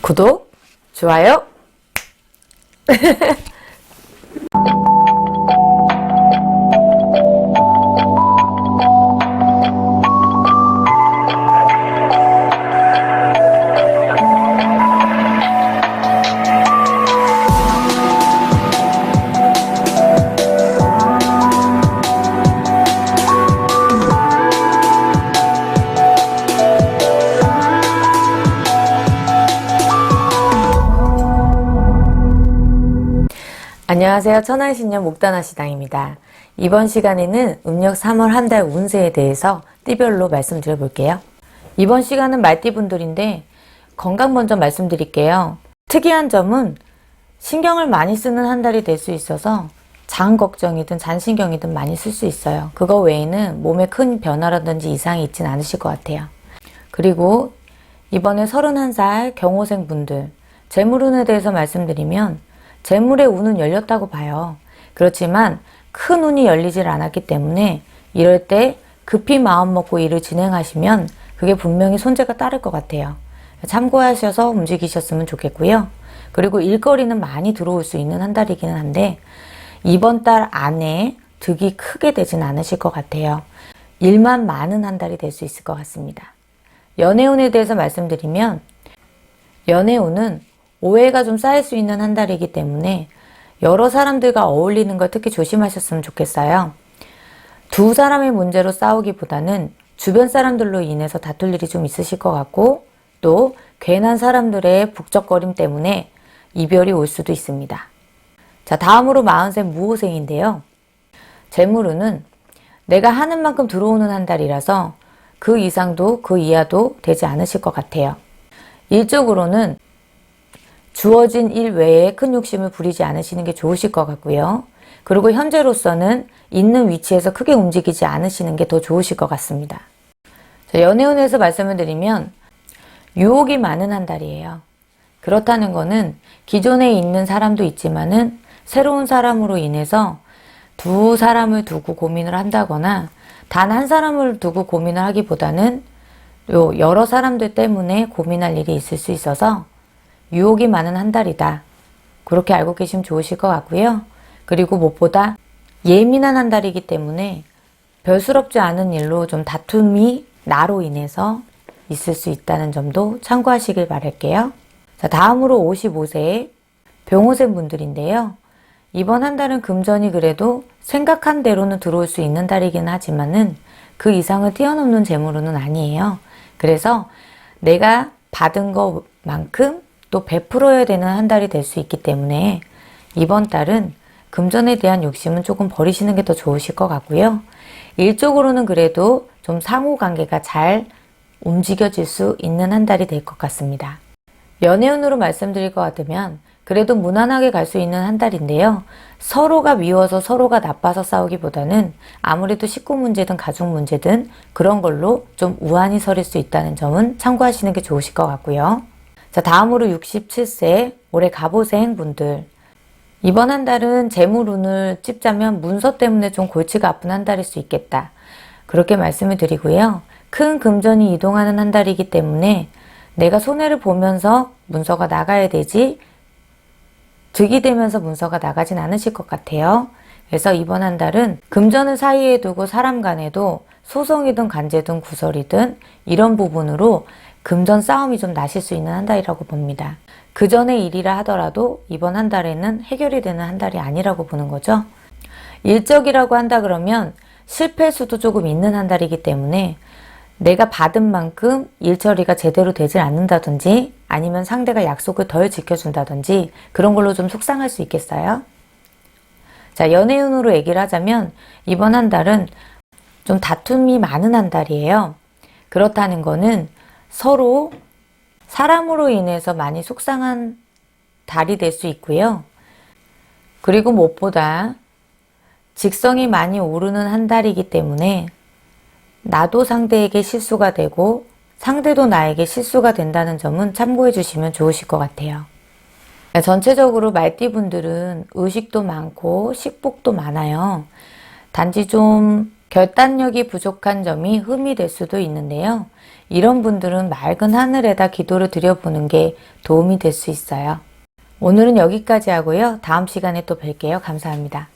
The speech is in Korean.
구독, 좋아요. 안녕하세요. 천안 신년 목단화 시당입니다. 이번 시간에는 음력 3월 한 달 운세에 대해서 띠별로 말씀드려 볼게요. 이번 시간은 말띠분들인데 건강 먼저 말씀드릴게요. 특이한 점은 신경을 많이 쓰는 한 달이 될 수 있어서 장 걱정이든 잔신경이든 많이 쓸 수 있어요. 그거 외에는 몸에 큰 변화라든지 이상이 있진 않으실 것 같아요. 그리고 이번에 31살 경호생 분들 재물운에 대해서 말씀드리면 재물의 운은 열렸다고 봐요. 그렇지만 큰 운이 열리질 않았기 때문에 이럴 때 급히 마음 먹고 일을 진행하시면 그게 분명히 손재가 따를 것 같아요. 참고하셔서 움직이셨으면 좋겠고요. 그리고 일거리는 많이 들어올 수 있는 한 달이기는 한데 이번 달 안에 득이 크게 되진 않으실 것 같아요. 일만 많은 한 달이 될 수 있을 것 같습니다. 연애운에 대해서 말씀드리면 연애운은 오해가 좀 쌓일 수 있는 한 달이기 때문에 여러 사람들과 어울리는 걸 특히 조심하셨으면 좋겠어요. 두 사람의 문제로 싸우기보다는 주변 사람들로 인해서 다툴 일이 좀 있으실 것 같고 또 괜한 사람들의 북적거림 때문에 이별이 올 수도 있습니다. 자, 다음으로 마흔생 무호생인데요. 재물운은 내가 하는 만큼 들어오는 한 달이라서 그 이상도 그 이하도 되지 않으실 것 같아요. 일적으로는 주어진 일 외에 큰 욕심을 부리지 않으시는 게 좋으실 것 같고요. 그리고 현재로서는 있는 위치에서 크게 움직이지 않으시는 게 더 좋으실 것 같습니다. 자, 연애운에서 말씀을 드리면 유혹이 많은 한 달이에요. 그렇다는 거는 기존에 있는 사람도 있지만은 새로운 사람으로 인해서 두 사람을 두고 고민을 한다거나 단 한 사람을 두고 고민을 하기보다는 요 여러 사람들 때문에 고민할 일이 있을 수 있어서 유혹이 많은 한 달이다. 그렇게 알고 계시면 좋으실 것 같고요. 그리고 무엇보다 예민한 한 달이기 때문에 별스럽지 않은 일로 좀 다툼이 나로 인해서 있을 수 있다는 점도 참고하시길 바랄게요. 자, 다음으로 55세 병호생 분들인데요. 이번 한 달은 금전이 그래도 생각한 대로는 들어올 수 있는 달이긴 하지만은 그 이상을 뛰어넘는 재물은 아니에요. 그래서 내가 받은 것만큼 또 베풀어야 되는 한 달이 될 수 있기 때문에 이번 달은 금전에 대한 욕심은 조금 버리시는 게 더 좋으실 것 같고요. 일적으로는 그래도 좀 상호 관계가 잘 움직여질 수 있는 한 달이 될 것 같습니다. 연애운으로 말씀드릴 것 같으면 그래도 무난하게 갈 수 있는 한 달인데요. 서로가 미워서 서로가 나빠서 싸우기보다는 아무래도 식구 문제든 가족 문제든 그런 걸로 좀 우환이 서릴 수 있다는 점은 참고하시는 게 좋으실 것 같고요. 자, 다음으로 67세 올해 갑오생 분들. 이번 한 달은 재물운을 찝자면 문서 때문에 좀 골치가 아픈 한 달일 수 있겠다. 그렇게 말씀을 드리고요. 큰 금전이 이동하는 한 달이기 때문에 내가 손해를 보면서 문서가 나가야 되지 득이 되면서 문서가 나가진 않으실 것 같아요. 그래서 이번 한 달은 금전을 사이에 두고 사람 간에도 소송이든 간제든 구설이든 이런 부분으로 금전 싸움이 좀 나실 수 있는 한 달이라고 봅니다. 그 전의 일이라 하더라도 이번 한 달에는 해결이 되는 한 달이 아니라고 보는 거죠. 일적이라고 한다 그러면 실패 수도 조금 있는 한 달이기 때문에 내가 받은 만큼 일 처리가 제대로 되질 않는다든지 아니면 상대가 약속을 덜 지켜준다든지 그런 걸로 좀 속상할 수 있겠어요. 자, 연애운으로 얘기를 하자면 이번 한 달은 좀 다툼이 많은 한 달이에요. 그렇다는 거는 서로 사람으로 인해서 많이 속상한 달이 될 수 있고요. 그리고 무엇보다 직성이 많이 오르는 한 달이기 때문에 나도 상대에게 실수가 되고 상대도 나에게 실수가 된다는 점은 참고해 주시면 좋으실 것 같아요. 전체적으로 말띠분들은 의식도 많고 식복도 많아요. 단지 좀 결단력이 부족한 점이 흠이 될 수도 있는데요. 이런 분들은 맑은 하늘에다 기도를 드려보는 게 도움이 될 수 있어요. 오늘은 여기까지 하고요. 다음 시간에 또 뵐게요. 감사합니다.